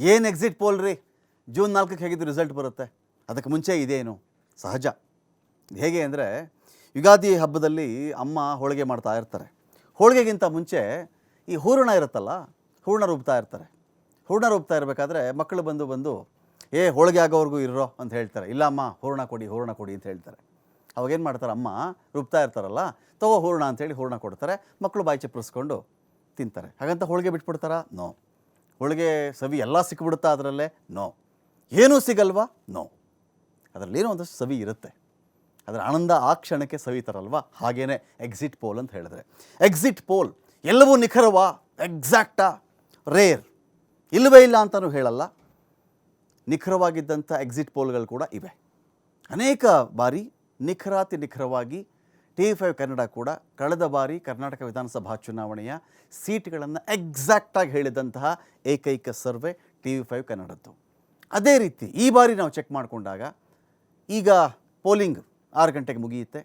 ಏನು exit poll ರೀ? June ನಾಲ್ಕಕ್ಕೆ ಹೇಗಿದ್ದು ರಿಸಲ್ಟ್ ಬರುತ್ತೆ. ಅದಕ್ಕೆ ಮುಂಚೆ ಇದೇನು? ಸಹಜ. ಹೇಗೆ ಅಂದರೆ, ಯುಗಾದಿ ಹಬ್ಬದಲ್ಲಿ ಅಮ್ಮ ಹೋಳಿಗೆ ಮಾಡ್ತಾ ಇರ್ತಾರೆ. ಹೋಳಿಗೆಗಿಂತ ಮುಂಚೆ ಈ ಹೂರಣ ಇರುತ್ತಲ್ಲ, ಹೂರಣ ರುಬ್ತಾ ಇರ್ತಾರೆ. ಹೂರಣ ರುಬ್ತಾ ಇರಬೇಕಾದ್ರೆ ಮಕ್ಕಳು ಬಂದು ಬಂದು, ಏ, ಹೋಳಿಗೆ ಆಗೋವರೆಗೂ ಇರೋ ಅಂತ ಹೇಳ್ತಾರೆ. ಇಲ್ಲ ಅಮ್ಮ, ಹೂರಣ ಕೊಡಿ ಹೂರಣ ಕೊಡಿ ಅಂತ ಹೇಳ್ತಾರೆ. ಅವಾಗೇನು ಮಾಡ್ತಾರೆ? ಅಮ್ಮ ರುಬ್ತಾ ಇರ್ತಾರಲ್ಲ, ತಗೋ ಹೂರಣ ಅಂತೇಳಿ ಹೂರಣ ಕೊಡ್ತಾರೆ. ಮಕ್ಕಳು ಬಾಯಿ ಚಪ್ಪರಿಸ್ಕೊಂಡು ತಿಂತಾರೆ. ಹಾಗಂತ ಹೋಳಿಗೆ ಬಿಟ್ಬಿಡ್ತಾರಾ? ನೋ. ಹೋಳಿಗೆ ಸವಿ ಎಲ್ಲ ಸಿಕ್ಕಿಬಿಡುತ್ತಾ ಅದರಲ್ಲೇ ನೋ ಏನೂ ಸಿಗಲ್ವಾ? ನೋ ಅದರಲ್ಲಿ ಏನೋ ಒಂದಷ್ಟು ಸವಿ ಇರುತ್ತೆ. ಅದರ ಆನಂದ ಆ ಕ್ಷಣಕ್ಕೆ ಸವಿತಾರಲ್ವಾ ಹಾಗೇನೆ ಎಕ್ಸಿಟ್ ಪೋಲ್ ಅಂತ ಹೇಳಿದ್ರೆ. ಎಕ್ಸಿಟ್ ಪೋಲ್ ಎಲ್ಲವೂ ನಿಖರವಾ? ಎಕ್ಸಾಕ್ಟಾ ರೇರ್ ಇಲ್ಲವೇ ಇಲ್ಲ ಅಂತಲೂ ಹೇಳಲ್ಲ. ನಿಖರವಾಗಿದ್ದಂಥ ಎಕ್ಸಿಟ್ ಪೋಲ್ಗಳು ಕೂಡ ಇವೆ. ಅನೇಕ ಬಾರಿ ನಿಖರಾತಿ ನಿಖರವಾಗಿ ಟಿ ಫೈವ್ ಕನ್ನಡ ಕೂಡ ಕಳೆದ ಬಾರಿ ಕರ್ನಾಟಕ ವಿಧಾನಸಭಾ ಚುನಾವಣೆಯ ಸೀಟ್ಗಳನ್ನು ಎಕ್ಸಾಕ್ಟಾಗಿ ಹೇಳಿದಂತಹ ಏಕೈಕ ಸರ್ವೆ ಟಿ ವಿ ಫೈವ್ ಕನ್ನಡದ್ದು. ಅದೇ ರೀತಿ ಈ ಬಾರಿ ನಾವು ಚೆಕ್ ಮಾಡಿಕೊಂಡಾಗ ಈಗ ಪೋಲಿಂಗ್ ಆರು ಗಂಟೆಗೆ ಮುಗಿಯುತ್ತೆ.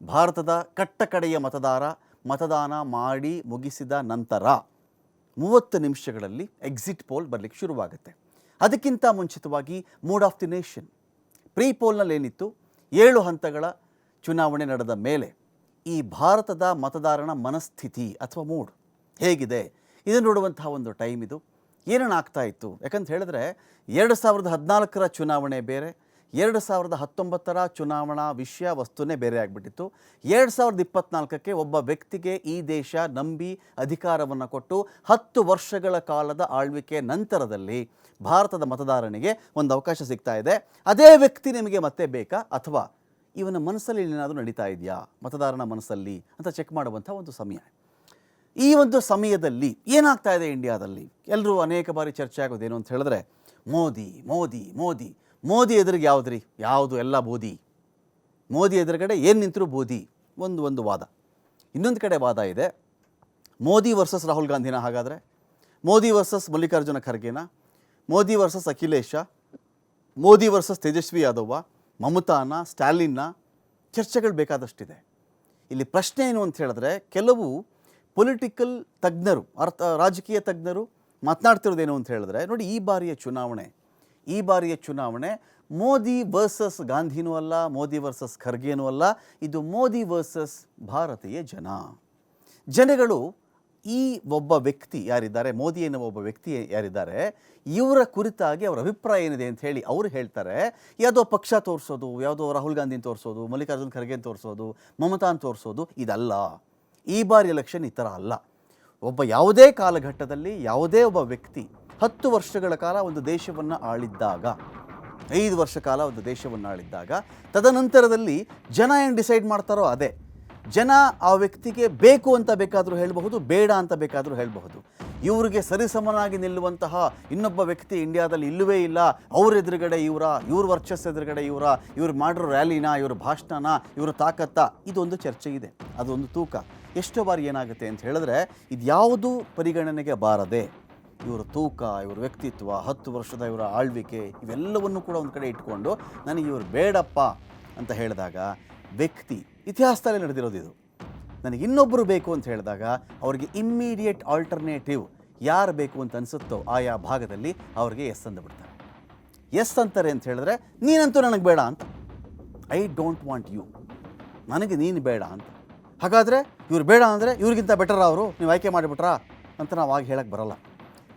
ಭಾರತದ ಕಟ್ಟ ಕಡೆಯ ಮತದಾರ ಮತದಾನ ಮಾಡಿ ಮುಗಿಸಿದ ನಂತರ ಮೂವತ್ತು ನಿಮಿಷಗಳಲ್ಲಿ ಎಕ್ಸಿಟ್ ಪೋಲ್ ಬರಲಿಕ್ಕೆ ಶುರುವಾಗುತ್ತೆ. ಅದಕ್ಕಿಂತ ಮುಂಚಿತವಾಗಿ mood of the nation pre ಪೋಲ್ನಲ್ಲಿ ಏನಿತ್ತು ಏಳು ಹಂತಗಳ ಚುನಾವಣೆ ನಡೆದ ಮೇಲೆ ಈ ಭಾರತದ ಮತದಾರನ ಮನಸ್ಥಿತಿ ಅಥವಾ ಮೂಡ್ ಹೇಗಿದೆ? ಇದನ್ನು ನೋಡುವಂತಹ ಒಂದು ಟೈಮ್ ಇದು. ಏನೇನು ಆಗ್ತಾ ಇತ್ತು? ಯಾಕಂತ ಹೇಳಿದ್ರೆ ಎರಡು ಸಾವಿರದ ಹದಿನಾಲ್ಕರ ಚುನಾವಣೆ ಬೇರೆ, ಎರಡು ಸಾವಿರದ ಹತ್ತೊಂಬತ್ತರ ಚುನಾವಣಾ ವಿಷಯ ವಸ್ತುನೇ ಬೇರೆ ಆಗಿಬಿಟ್ಟಿತ್ತು. ಎರಡು ಸಾವಿರದ ಇಪ್ಪತ್ನಾಲ್ಕಕ್ಕೆ ಒಬ್ಬ ವ್ಯಕ್ತಿಗೆ ಈ ದೇಶ ನಂಬಿ ಅಧಿಕಾರವನ್ನು ಕೊಟ್ಟು ಹತ್ತು ವರ್ಷಗಳ ಕಾಲದ ಆಳ್ವಿಕೆ ನಂತರದಲ್ಲಿ ಭಾರತದ ಮತದಾರನಿಗೆ ಒಂದು ಅವಕಾಶ ಸಿಗ್ತಾ ಇದೆ. ಅದೇ ವ್ಯಕ್ತಿ ನಿಮಗೆ ಮತ್ತೆ ಬೇಕಾ? ಅಥವಾ ಇವನ ಮನಸ್ಸಲ್ಲಿ ಏನಾದರೂ ನಡೀತಾ ಇದೆಯಾ? ಮತದಾರನ ಮನಸ್ಸಲ್ಲಿ ಅಂತ ಚೆಕ್ ಮಾಡುವಂಥ ಒಂದು ಸಮಯ. ಈ ಒಂದು ಸಮಯದಲ್ಲಿ ಏನಾಗ್ತಾ ಇದೆ ಇಂಡಿಯಾದಲ್ಲಿ? ಎಲ್ಲರೂ ಅನೇಕ ಬಾರಿ ಚರ್ಚೆ ಆಗೋದೇನು ಅಂತ ಹೇಳಿದ್ರೆ, ಮೋದಿ ಮೋದಿ ಮೋದಿ. ಮೋದಿ ಎದುರಿಗೆ ಯಾವುದ್ರಿ? ಯಾವುದು ಎಲ್ಲ ಬೋದಿ? ಮೋದಿ ಎದುರುಗಡೆ ಏನು ನಿಂತರೂ ಬೋದಿ? ಒಂದು ಒಂದು ವಾದ. ಇನ್ನೊಂದು ಕಡೆ ವಾದ ಇದೆ, ಮೋದಿ ವರ್ಸಸ್ ರಾಹುಲ್ ಗಾಂಧಿನ ಹಾಗಾದರೆ? ಮೋದಿ ವರ್ಸಸ್ ಮಲ್ಲಿಕಾರ್ಜುನ ಖರ್ಗೆನ? ಮೋದಿ ವರ್ಸಸ್ ಅಖಿಲೇಶ? ಮೋದಿ ವರ್ಸಸ್ ತೇಜಸ್ವಿ ಯಾದವ್ವ? ಮಮತಾನ, ಸ್ಟಾಲಿನ್ನ ಚರ್ಚೆಗಳು ಬೇಕಾದಷ್ಟಿದೆ. ಇಲ್ಲಿ ಪ್ರಶ್ನೆ ಏನು ಅಂತ ಹೇಳಿದ್ರೆ, ಕೆಲವು ಪೊಲಿಟಿಕಲ್ ತಜ್ಞರು, ಅರ್ಥ, ರಾಜಕೀಯ ತಜ್ಞರು ಮಾತನಾಡ್ತಿರೋದೇನು ಅಂತ ಹೇಳಿದ್ರೆ, ನೋಡಿ ಈ ಬಾರಿಯ ಚುನಾವಣೆ, ಈ ಬಾರಿಯ ಚುನಾವಣೆ ಮೋದಿ ವರ್ಸಸ್ ಗಾಂಧಿನೂ ಅಲ್ಲ, ಮೋದಿ ವರ್ಸಸ್ ಖರ್ಗೆನೂ ಅಲ್ಲ, ಇದು ಮೋದಿ ವರ್ಸಸ್ ಭಾರತೀಯ ಜನ. ಜನಗಳು ಈ ಒಬ್ಬ ವ್ಯಕ್ತಿ ಯಾರಿದ್ದಾರೆ, ಮೋದಿ ಎನ್ನುವ ಒಬ್ಬ ವ್ಯಕ್ತಿ ಯಾರಿದ್ದಾರೆ, ಇವರ ಕುರಿತಾಗಿ ಅವರ ಅಭಿಪ್ರಾಯ ಏನಿದೆ ಅಂತ ಹೇಳಿ ಅವರು ಹೇಳ್ತಾರೆ, ಯಾವುದೋ ಪಕ್ಷ ತೋರಿಸೋದು, ಯಾವುದೋ ರಾಹುಲ್ ಗಾಂಧಿನ ತೋರಿಸೋದು, ಮಲ್ಲಿಕಾರ್ಜುನ್ ಖರ್ಗೆ ತೋರಿಸೋದು ಮಮತಾನ್ ತೋರಿಸೋದು, ಇದಲ್ಲ. ಈ ಬಾರಿ ಎಲೆಕ್ಷನ್ ಈ ಥರ ಅಲ್ಲ. ಒಬ್ಬ ಯಾವುದೇ ಕಾಲಘಟ್ಟದಲ್ಲಿ ಯಾವುದೇ ಒಬ್ಬ ವ್ಯಕ್ತಿ ಹತ್ತು ವರ್ಷಗಳ ಕಾಲ ಒಂದು ದೇಶವನ್ನು ಆಳಿದ್ದಾಗ, ಐದು ವರ್ಷ ಕಾಲ ಒಂದು ದೇಶವನ್ನು ಆಳಿದ್ದಾಗ, ತದನಂತರದಲ್ಲಿ ಜನ ಏನು ಡಿಸೈಡ್ ಮಾಡ್ತಾರೋ ಅದೇ. ಜನ ಆ ವ್ಯಕ್ತಿಗೆ ಬೇಕು ಅಂತ ಬೇಕಾದರೂ ಹೇಳಬಹುದು, ಬೇಡ ಅಂತ ಬೇಕಾದರೂ ಹೇಳಬಹುದು. ಇವರಿಗೆ ಸರಿಸಮನಾಗಿ ನಿಲ್ಲುವಂತಹ ಇನ್ನೊಬ್ಬ ವ್ಯಕ್ತಿ ಇಂಡಿಯಾದಲ್ಲಿ ಇಲ್ಲವೇ ಇಲ್ಲ. ಅವ್ರ ಎದುರುಗಡೆ ಇವರ, ಇವ್ರ ವರ್ಚಸ್ ಎದುರುಗಡೆ ಇವರ, ಇವ್ರು ಮಾಡಿರೋ ರ್ಯಾಲಿನ, ಇವ್ರ ಭಾಷಣನ, ಇವ್ರ ತಾಕತ್ತ, ಇದೊಂದು ಚರ್ಚೆ ಇದೆ. ಅದೊಂದು ತೂಕ. ಎಷ್ಟೋ ಬಾರಿ ಏನಾಗುತ್ತೆ ಅಂತ ಹೇಳಿದ್ರೆ ಇದ್ಯಾವುದು ಪರಿಗಣನೆಗೆ ಬಾರದೆ ಇವರ ತೂಕ, ಇವರ ವ್ಯಕ್ತಿತ್ವ, ಹತ್ತು ವರ್ಷದ ಇವರ ಆಳ್ವಿಕೆ, ಇವೆಲ್ಲವನ್ನು ಕೂಡ ಒಂದು ಕಡೆ ಇಟ್ಕೊಂಡು, ನನಗೆ ಇವರು ಬೇಡಪ್ಪ ಅಂತ ಹೇಳಿದಾಗ ವ್ಯಕ್ತಿ, ಇತಿಹಾಸದಲ್ಲೇ ನಡೆದಿರೋದು ಇದು. ನನಗೆ ಇನ್ನೊಬ್ಬರು ಬೇಕು ಅಂತ ಹೇಳಿದಾಗ ಅವರಿಗೆ ಇಮ್ಮಿಡಿಯೇಟ್ ಆಲ್ಟರ್ನೇಟಿವ್ ಯಾರು ಬೇಕು ಅಂತ ಅನಿಸುತ್ತೋ ಆಯಾ ಭಾಗದಲ್ಲಿ ಅವರಿಗೆ ಎಸ್ ಅಂದುಬಿಡ್ತಾರೆ ಎಸ್ ಅಂತಾರೆ ಅಂತ ಹೇಳಿದ್ರೆ, ನೀನಂತೂ ನನಗೆ ಬೇಡ ಅಂತ. ಐ ಡೋಂಟ್ ವಾಂಟ್ ಯು ನನಗೆ ನೀನು ಬೇಡ ಅಂತ. ಹಾಗಾದರೆ ಇವ್ರು ಬೇಡ ಅಂದರೆ ಇವ್ರಿಗಿಂತ ಬೆಟರ್ ಅವರು. ನೀವು ಆಯ್ಕೆ ಮಾಡಿಬಿಟ್ರಾ ಅಂತ ನಾವು ಆಗ ಹೇಳಕ್ಕೆ ಬರಲ್ಲ.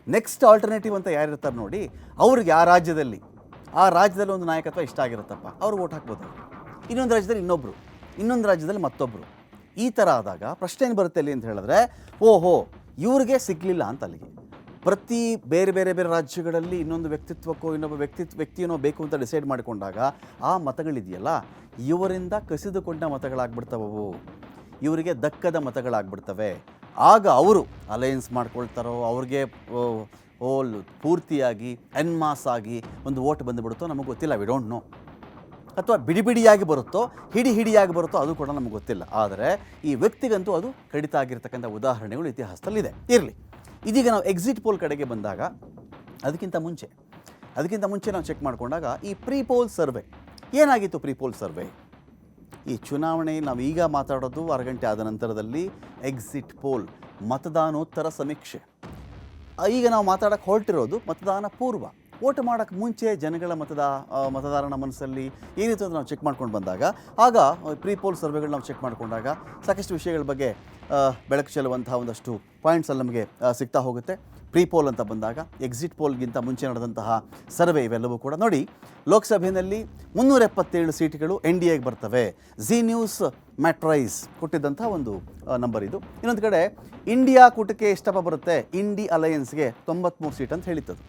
ನೆಕ್ಸ್ಟ್ ಆಲ್ಟರ್ನೇಟಿವ್ ಅಂತ ಯಾರಿರ್ತಾರೆ ನೋಡಿ, ಅವ್ರಿಗೆ ಆ ರಾಜ್ಯದಲ್ಲಿ ಆ ರಾಜ್ಯದಲ್ಲಿ ಒಂದು ನಾಯಕತ್ವ ಇಷ್ಟ ಆಗಿರುತ್ತಪ್ಪ. ಅವ್ರು ಓಟ್ ಹಾಕ್ಬೋದು. ಇನ್ನೊಂದು ರಾಜ್ಯದಲ್ಲಿ ಇನ್ನೊಬ್ಬರು ಇನ್ನೊಂದು ರಾಜ್ಯದಲ್ಲಿ ಮತ್ತೊಬ್ಬರು ಈ ಥರ ಆದಾಗ ಪ್ರಶ್ನೆ ಏನು ಬರುತ್ತೆ ಅಲ್ಲಿ ಅಂತ ಹೇಳಿದ್ರೆ, ಓಹೋ, ಇವ್ರಿಗೆ ಸಿಗಲಿಲ್ಲ ಅಂತ ಅಲ್ಲಿಗೆ. ಪ್ರತಿ ಬೇರೆ ಬೇರೆ ಬೇರೆ ರಾಜ್ಯಗಳಲ್ಲಿ ಇನ್ನೊಂದು ವ್ಯಕ್ತಿತ್ವಕ್ಕೋ, ಇನ್ನೊಬ್ಬ ವ್ಯಕ್ತಿತ್ವ ವ್ಯಕ್ತಿಯನ್ನೋ ಬೇಕು ಅಂತ ಡಿಸೈಡ್ ಮಾಡಿಕೊಂಡಾಗ ಆ ಮತಗಳಿದೆಯಲ್ಲ, ಇವರಿಂದ ಕಸಿದುಕೊಂಡ ಮತಗಳಾಗ್ಬಿಡ್ತಾವವು. ಇವರಿಗೆ ದಕ್ಕದ ಮತಗಳಾಗ್ಬಿಡ್ತವೆ. ಆಗ ಅವರು ಅಲಯನ್ಸ್ ಮಾಡ್ಕೊಳ್ತಾರೋ, ಅವ್ರಿಗೆ ಓಲ್ ಪೂರ್ತಿಯಾಗಿ ಎನ್ಮಾಸ್ ಆಗಿ ಒಂದು ಓಟ್ ಬಂದುಬಿಡುತ್ತೋ ನಮಗೆ ಗೊತ್ತಿಲ್ಲ ವಿ ಡೋಂಟ್ ನೋ ಅಥವಾ ಬಿಡಿ ಬಿಡಿಯಾಗಿ ಬರುತ್ತೋ ಹಿಡಿ ಹಿಡಿಯಾಗಿ ಬರುತ್ತೋ ಅದು ಕೂಡ ನಮಗೆ ಗೊತ್ತಿಲ್ಲ. ಆದರೆ ಈ ವ್ಯಕ್ತಿಗಂತೂ ಅದು ಕಡಿತ ಆಗಿರ್ತಕ್ಕಂಥ ಉದಾಹರಣೆಗಳು ಇತಿಹಾಸದಲ್ಲಿದೆ. ಇರಲಿ. ಇದೀಗ ನಾವು ಎಕ್ಸಿಟ್ ಪೋಲ್ ಕಡೆಗೆ ಬಂದಾಗ, ಅದಕ್ಕಿಂತ ಮುಂಚೆ ಅದಕ್ಕಿಂತ ಮುಂಚೆ ನಾವು ಚೆಕ್ ಮಾಡಿಕೊಂಡಾಗ ಈ ಪ್ರೀ ಪೋಲ್ ಸರ್ವೆ ಏನಾಗಿತ್ತು ಪ್ರೀ ಪೋಲ್ ಸರ್ವೆ ಈ ಚುನಾವಣೆ, ನಾವು ಈಗ ಮಾತಾಡೋದು ಆರು ಗಂಟೆ ಆದ ನಂತರದಲ್ಲಿ ಎಕ್ಸಿಟ್ ಪೋಲ್ ಮತದಾನೋತ್ತರ ಸಮೀಕ್ಷೆ. ಈಗ ನಾವು ಮಾತಾಡೋಕ್ಕೆ ಹೊರಟಿರೋದು ಮತದಾನ ಪೂರ್ವ. ವೋಟ್ ಮಾಡೋಕ್ಕೆ ಮುಂಚೆ ಜನಗಳ ಮತದ ಮತದಾರನ ಮನಸ್ಸಲ್ಲಿ ಏನಿತ್ತು ಅಂತ ನಾವು ಚೆಕ್ ಮಾಡ್ಕೊಂಡು ಬಂದಾಗ, ಆಗ ಪ್ರೀ ಪೋಲ್ ಸರ್ವೆಗಳು ನಾವು ಚೆಕ್ ಮಾಡಿಕೊಂಡಾಗ ಸಾಕಷ್ಟು ವಿಷಯಗಳ ಬಗ್ಗೆ ಬೆಳಕು ಚೆಲ್ಲುವಂತಹ ಒಂದಷ್ಟು ಪಾಯಿಂಟ್ಸ್ ಅಲ್ಲಿ ನಮಗೆ ಸಿಗ್ತಾ ಹೋಗುತ್ತೆ. ಪ್ರೀ ಪೋಲ್ ಅಂತ ಬಂದಾಗ, ಎಕ್ಸಿಟ್ ಪೋಲ್ಗಿಂತ ಮುಂಚೆ ನಡೆದಂತಹ ಸರ್ವೆ ಇವೆಲ್ಲವೂ ಕೂಡ ನೋಡಿ, ಲೋಕಸಭೆಯಲ್ಲಿ ಮುನ್ನೂರ ಎಪ್ಪತ್ತೇಳು ಸೀಟ್ಗಳು ಎನ್ ಡಿ ಎಗೆ ಬರ್ತವೆ. ಜಿ ನ್ಯೂಸ್ ಮ್ಯಾಟ್ರೈಸ್ ಕೊಟ್ಟಿದ್ದಂಥ ಒಂದು ನಂಬರ್ ಇದು. ಇನ್ನೊಂದು ಕಡೆ, ಇಂಡಿಯಾ ಕೂಟಕ್ಕೆ ಎಷ್ಟಪ್ಪ ಬರುತ್ತೆ? ಇಂಡಿ ಅಲಯನ್ಸ್ಗೆ ತೊಂಬತ್ತ್ಮೂರು ಸೀಟ್ ಅಂತ ಹೇಳಿತ್ತದು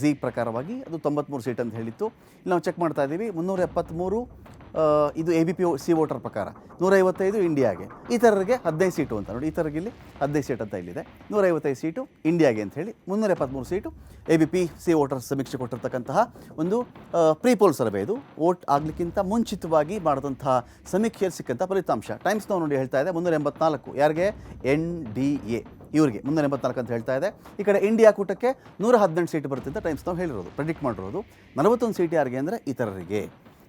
ಝಿ ಪ್ರಕಾರವಾಗಿ ಅದು ತೊಂಬತ್ಮೂರು ಸೀಟ್ ಅಂತ ಹೇಳಿತ್ತು. ಇಲ್ಲಿ ನಾವು ಚೆಕ್ ಮಾಡ್ತಾ ಇದ್ದೀವಿ ಮುನ್ನೂರ ಎಪ್ಪತ್ತ್ಮೂರು ಇದು A B P C voter ಪ್ರಕಾರ. ನೂರೈವತ್ತೈದು ಇಂಡಿಯಾಗೆ. ಈ ಥರರಿಗೆ ಹದಿನೈದು ಸೀಟು ಅಂತ ನೋಡಿ, ಈ ಥರಗೆ ಇಲ್ಲಿ ಹದಿನೈದು ಸೀಟ್ ಅಂತ ಇಲ್ಲಿದೆ. ನೂರೈವತ್ತೈದು ಸೀಟು ಇಂಡಿಯಾಗೆ ಅಂತ ಹೇಳಿ ಮುನ್ನೂರ ಎಪ್ಪತ್ತ್ಮೂರು seat A B P C voter ಸಮೀಕ್ಷೆ ಕೊಟ್ಟಿರ್ತಕ್ಕಂತಹ ಒಂದು ಪ್ರೀಪೋಲ್ ಸರ್ವೆ ಇದು. ವೋಟ್ ಆಗಲಿಕ್ಕಿಂತ ಮುಂಚಿತವಾಗಿ ಮಾಡಿದಂತಹ ಸಮೀಕ್ಷೆಯಲ್ಲಿ ಸಿಕ್ಕಂಥ ಫಲಿತಾಂಶ. ಟೈಮ್ಸ್ ನಾವು ನೋಡಿ ಹೇಳ್ತಾ ಇದೆ ಮುನ್ನೂರ ಎಂಬತ್ನಾಲ್ಕು ಯಾರಿಗೆ? ಎನ್ ಡಿ ಎ ಇವರಿಗೆ ಮುನ್ನೂರ ಎಂಬತ್ನಾಲ್ಕು ಅಂತ ಹೇಳ್ತಾ ಇದೆ. ಈ ಕಡೆ ಇಂಡಿಯಾ ಕೂಟಕ್ಕೆ ನೂರ ಹದಿನೆಂಟು ಸೀಟ್ ಬರುತ್ತೆ ಅಂತ ಟೈಮ್ಸ್ ನಾವು ಹೇಳಿರೋದು ಪ್ರೆಡಿಕ್ಟ್ ಮಾಡಿರೋದು. ನಲವತ್ತೊಂದು ಸೀಟ್ ಯಾರಿಗೆ ಅಂದರೆ ಇತರರಿಗೆ.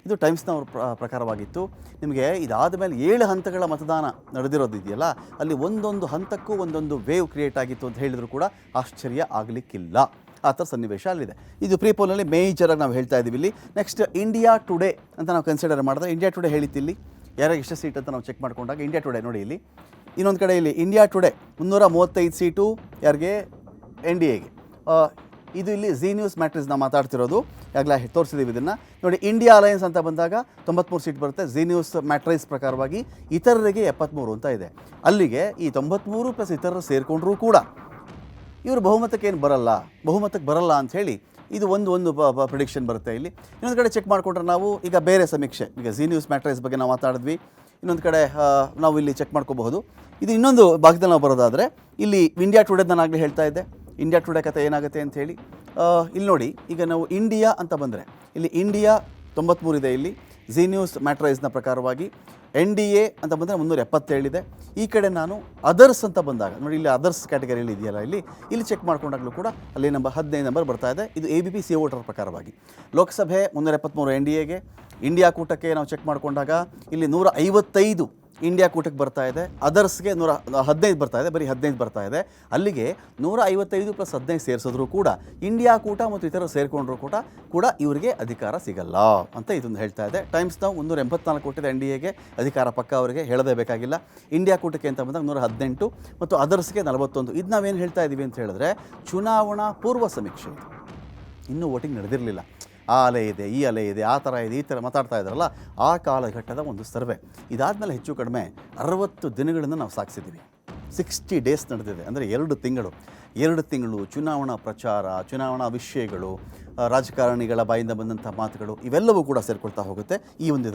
ಇದು ಟೈಮ್ಸ್ನವ್ರ ಪ್ರ, ಪ್ರಕಾರವಾಗಿತ್ತು. ನಿಮಗೆ ಇದಾದ ಮೇಲೆ ಏಳು ಹಂತಗಳ ಮತದಾನ ನಡೆದಿರೋದು ಇದೆಯಲ್ಲ, ಅಲ್ಲಿ ಒಂದೊಂದು ಹಂತಕ್ಕೂ ಒಂದೊಂದು ವೇವ್ ಕ್ರಿಯೇಟ್ ಆಗಿತ್ತು ಅಂತ ಹೇಳಿದರೂ ಕೂಡ ಆಶ್ಚರ್ಯ ಆಗಲಿಕ್ಕಿಲ್ಲ. ಆ ಥರ ಸನ್ನಿವೇಶ ಅಲ್ಲಿದೆ. ಇದು ಪ್ರೀ ಪೋಲ್ನಲ್ಲಿ ಮೇಜರಾಗಿ ನಾವು ಹೇಳ್ತಾ ಇದ್ದೀವಿ ಇಲ್ಲಿ. ನೆಕ್ಸ್ಟ್ ಇಂಡಿಯಾ ಟುಡೇ ಅಂತ ನಾವು ಕನ್ಸಿಡರ್ ಮಾಡಿದ್ರೆ ಇಂಡಿಯಾ ಟುಡೇ ಹೇಳಿತ್ತಿಲ್ಲಿ ಯಾರಿಗೆ ಎಷ್ಟು ಸೀಟ್ ಅಂತ ನಾವು ಚೆಕ್ ಮಾಡ್ಕೊಂಡಾಗ ಇಂಡಿಯಾ ಟುಡೇ ನೋಡಿ ಇಲ್ಲಿ. ಇನ್ನೊಂದು ಕಡೆ ಇಲ್ಲಿ ಇಂಡಿಯಾ ಟುಡೇ ಮುನ್ನೂರ ಮೂವತ್ತೈದು ಸೀಟು ಯಾರಿಗೆ? ಎನ್ ಡಿ ಎಗೆ ಇದು ಇಲ್ಲಿ ಝಿ ನ್ಯೂಸ್ ಮ್ಯಾಟ್ರಿಸ್ನ ಮಾತಾಡ್ತಿರೋದು. ಈಗಲೇ ತೋರಿಸಿದ್ದೀವಿ ಇದನ್ನು. ನೋಡಿ ಇಂಡಿಯಾ ಅಲಯನ್ಸ್ ಅಂತ ಬಂದಾಗ ತೊಂಬತ್ತ್ಮೂರು ಸೀಟ್ ಬರುತ್ತೆ ಝಿ ನ್ಯೂಸ್ ಮ್ಯಾಟ್ರೈಸ್ ಪ್ರಕಾರವಾಗಿ. ಇತರರಿಗೆ ಎಪ್ಪತ್ತ್ಮೂರು ಅಂತ ಇದೆ. ಅಲ್ಲಿಗೆ ಈ ತೊಂಬತ್ತ್ಮೂರು ಪ್ಲಸ್ ಇತರರು ಸೇರಿಕೊಂಡ್ರೂ ಕೂಡ ಇವರು ಬಹುಮತಕ್ಕೆ ಏನು ಬರಲ್ಲ, ಬಹುಮತಕ್ಕೆ ಬರಲ್ಲ ಅಂತ ಹೇಳಿ ಇದು ಒಂದು ಒಂದು ಪ್ರಿಡಿಕ್ಷನ್ ಬರುತ್ತೆ ಇಲ್ಲಿ. ಇನ್ನೊಂದು ಕಡೆ ಚೆಕ್ ಮಾಡಿಕೊಂಡ್ರೆ ನಾವು ಈಗ ಬೇರೆ ಸಮೀಕ್ಷೆ, ಈಗ ಝೀ ನ್ಯೂಸ್ ಮ್ಯಾಟ್ರೈಸ್ ಬಗ್ಗೆ ನಾವು ಮಾತಾಡಿದ್ವಿ. ಇನ್ನೊಂದು ಕಡೆ ನಾವು ಇಲ್ಲಿ ಚೆಕ್ ಮಾಡ್ಕೋಬಹುದು. ಇದು ಇನ್ನೊಂದು ಭಾಗದಲ್ಲಿ ನಾವು ಬರೋದಾದರೆ, ಇಲ್ಲಿ ಇಂಡಿಯಾ ಟುಡೇ ನಾನು ಹೇಳ್ತಾ ಇದ್ದೆ. ಇಂಡಿಯಾ ಟುಡೇ ಕತೆ ಏನಾಗುತ್ತೆ ಅಂತ ಹೇಳಿ ಇಲ್ಲಿ ನೋಡಿ, ಈಗ ನಾವು ಇಂಡಿಯಾ ಅಂತ ಬಂದರೆ, ಇಲ್ಲಿ ಇಂಡಿಯಾ ತೊಂಬತ್ಮೂರು ಇದೆ ಇಲ್ಲಿ. ಝಿ ನ್ಯೂಸ್ ಮ್ಯಾಟ್ರೈಸ್ನ ಪ್ರಕಾರವಾಗಿ ಎನ್ ಡಿ ಎ ಅಂತ ಬಂದರೆ ಮುನ್ನೂರ ಎಪ್ಪತ್ತೇಳಿದೆ ಈ ಕಡೆ ನಾನು ಅದರ್ಸ್ ಅಂತ ಬಂದಾಗ, ನೋಡಿ ಇಲ್ಲಿ ಅದರ್ಸ್ ಕ್ಯಾಟಗರಿಯಲ್ಲಿ ಇದೆಯಲ್ಲ ಇಲ್ಲಿ ಇಲ್ಲಿ ಚೆಕ್ ಮಾಡ್ಕೊಂಡಾಗಲೂ ಕೂಡ ಅಲ್ಲಿ ನಂಬರ್ ಹದಿನೈದು ನಂಬರ್ ಬರ್ತಾ ಇದೆ. ಇದು A B P C voter ಪ್ರಕಾರವಾಗಿ. ಲೋಕಸಭೆ ಮುನ್ನೂರ ಎಪ್ಪತ್ತ್ಮೂರು ಎನ್ ಡಿ ಎಗೆ ಇಂಡಿಯಾ ಕೂಟಕ್ಕೆ ನಾವು ಚೆಕ್ ಮಾಡಿಕೊಂಡಾಗ ಇಲ್ಲಿ ನೂರ ಐವತ್ತೈದು ಇಂಡಿಯಾ ಕೂಟಕ್ಕೆ ಬರ್ತಾ ಇದೆ. ಅದರ್ಸ್ಗೆ ನೂರ ಹದಿನೈದು ಬರ್ತಾ ಇದೆ. ಬರೀ ಹದಿನೈದು ಬರ್ತಾ ಇದೆ. ಅಲ್ಲಿಗೆ ನೂರ ಐವತ್ತೈದು ಪ್ಲಸ್ ಹದಿನೈದು ಸೇರಿಸಿದ್ರು ಕೂಡ ಇಂಡಿಯಾ ಕೂಟ ಮತ್ತು ಇತರ ಸೇರಿಕೊಂಡ್ರು ಕೂಡ ಕೂಡ ಇವರಿಗೆ ಅಧಿಕಾರ ಸಿಗಲ್ಲ ಅಂತ ಇದೊಂದು ಹೇಳ್ತಾ ಇದೆ. ಟೈಮ್ಸ್ ನಾವು ಮುನ್ನೂರ ಎಂಬತ್ನಾಲ್ಕು ಕೊಟ್ಟಿದೆ ಎನ್ ಡಿ ಎಗೆ ಅಧಿಕಾರ ಪಕ್ಕ ಅವರಿಗೆ ಹೇಳದೇ ಬೇಕಾಗಿಲ್ಲ. ಇಂಡಿಯಾ ಕೂಟಕ್ಕೆ ಅಂತ ಬಂದಾಗ ನೂರ ಹದಿನೆಂಟು ಮತ್ತು ಅದರ್ಸ್ಗೆ ನಲವತ್ತೊಂದು. ಇದು ನಾವೇನು ಹೇಳ್ತಾ ಇದ್ದೀವಿ ಅಂತ ಹೇಳಿದ್ರೆ ಚುನಾವಣಾ ಪೂರ್ವ ಸಮೀಕ್ಷೆ ಇನ್ನೂ ವೋಟಿಂಗ್ ನಡೆದಿರಲಿಲ್ಲ. ಆ ಅಲೆ ಇದೆ, ಈ ಅಲೆ ಇದೆ, ಆ ಥರ ಇದೆ, ಈ ಥರ ಮಾತಾಡ್ತಾ ಇದ್ದಾರಲ್ಲ, ಆ ಕಾಲಘಟ್ಟದ ಒಂದು ಸರ್ವೆ. ಇದಾದಮೇಲೆ ಹೆಚ್ಚು ಕಡಿಮೆ ಅರವತ್ತು ದಿನಗಳನ್ನು ನಾವು ಸಾಗಿಸಿದ್ದೀವಿ. ಸಿಕ್ಸ್ಟಿ ಡೇಸ್ ನಡೆದಿದೆ, ಅಂದರೆ ಎರಡು ತಿಂಗಳು. ಎರಡು ತಿಂಗಳು ಚುನಾವಣಾ ಪ್ರಚಾರ, ಚುನಾವಣಾ ವಿಷಯಗಳು, ರಾಜಕಾರಣಿಗಳ ಬಾಯಿಂದ ಬಂದಂಥ ಮಾತುಗಳು, ಇವೆಲ್ಲವೂ ಕೂಡ ಸೇರಿಕೊಳ್ತಾ ಹೋಗುತ್ತೆ ಈ ಒಂದು